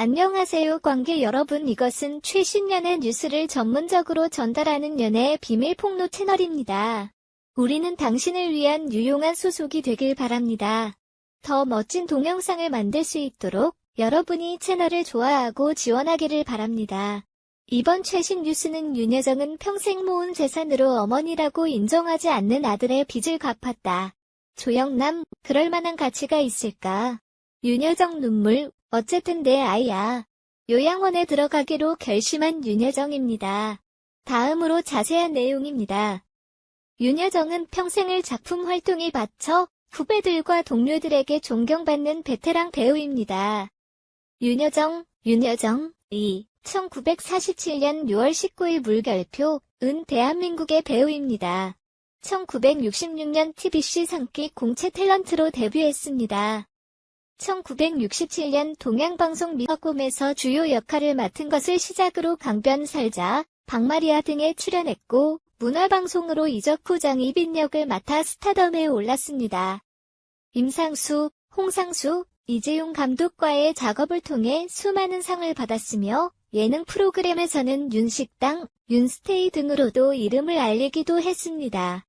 안녕하세요 관계 여러분 이것은 최신 연애 뉴스를 전문적으로 전달하는 연애의 비밀 폭로 채널입니다. 우리는 당신을 위한 유용한 소속이 되길 바랍니다. 더 멋진 동영상을 만들 수 있도록 여러분이 채널을 좋아하고 지원하기를 바랍니다. 이번 최신 뉴스는 윤여정은 평생 모은 재산으로 어머니라고 인정하지 않는 아들의 빚을 갚았다. 조영남, 그럴 만한 가치가 있을까? 윤여정 눈물, 어쨌든 내 아이야. 요양원에 들어가기로 결심한 윤여정입니다. 다음으로 자세한 내용입니다. 윤여정은 평생을 작품 활동에 바쳐 후배들과 동료들에게 존경받는 베테랑 배우입니다. 윤여정, 윤여정, 이 1947년 6월 19일 물결표, 은 대한민국의 배우입니다. 1966년 TBC 상기 공채 탤런트로 데뷔했습니다. 1967년 동양방송 미화곰에서 주요 역할을 맡은 것을 시작으로 강변 살자, 박마리아 등에 출연했고, 문화방송으로 이적 후 장희빈 역을 맡아 스타덤에 올랐습니다. 임상수, 홍상수, 이재용 감독과의 작업을 통해 수많은 상을 받았으며, 예능 프로그램에서는 윤식당, 윤스테이 등으로도 이름을 알리기도 했습니다.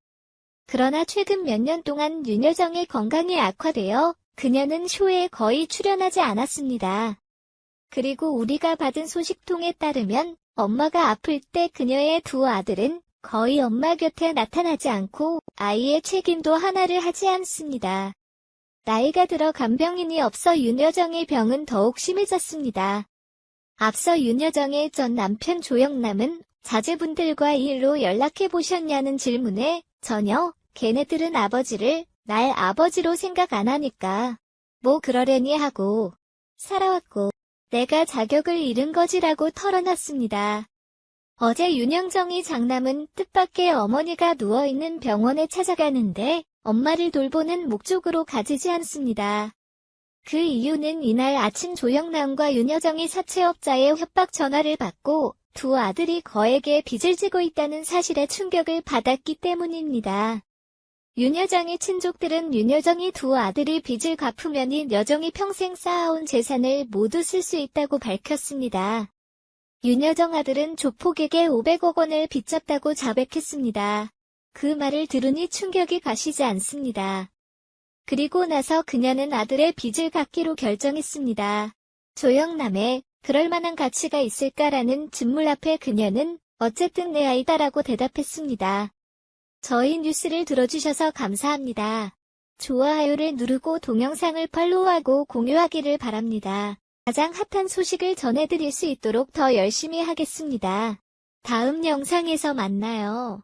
그러나 최근 몇 년 동안 윤여정의 건강이 악화되어 그녀는 쇼에 거의 출연하지 않았습니다. 그리고 우리가 받은 소식통에 따르면 엄마가 아플 때 그녀의 두 아들은 거의 엄마 곁에 나타나지 않고 아이의 책임도 하나를 하지 않습니다. 나이가 들어 간병인이 없어 윤여정의 병은 더욱 심해졌습니다. 앞서 윤여정의 전 남편 조영남은 자제분들과 이 일로 연락해 보셨냐는 질문에 전혀 걔네들은 아버지를 날 아버지로 생각 안 하니까 뭐 그러려니 하고 살아왔고 내가 자격을 잃은 거지라고 털어놨습니다. 어제 윤영정이 장남은 뜻밖의 어머니가 누워있는 병원에 찾아가는데 엄마를 돌보는 목적으로 가지지 않습니다. 그 이유는 이날 아침 조영남과 윤여정이 사채업자의 협박 전화를 받고 두 아들이 거액의 빚을 지고 있다는 사실에 충격을 받았기 때문입니다. 윤여정의 친족들은 윤여정이 두 아들이 빚을 갚으면 여정이 평생 쌓아온 재산을 모두 쓸 수 있다고 밝혔습니다. 윤여정 아들은 조폭에게 500억 원을 빚졌다고 자백했습니다. 그 말을 들으니 충격이 가시지 않습니다. 그리고 나서 그녀는 아들의 빚을 갚기로 결정했습니다. 조영남의 그럴 만한 가치가 있을까라는 질문 앞에 그녀는 어쨌든 내 아이다라고 대답했습니다. 저희 뉴스를 들어주셔서 감사합니다. 좋아요를 누르고 동영상을 팔로우하고 공유하기를 바랍니다. 가장 핫한 소식을 전해드릴 수 있도록 더 열심히 하겠습니다. 다음 영상에서 만나요.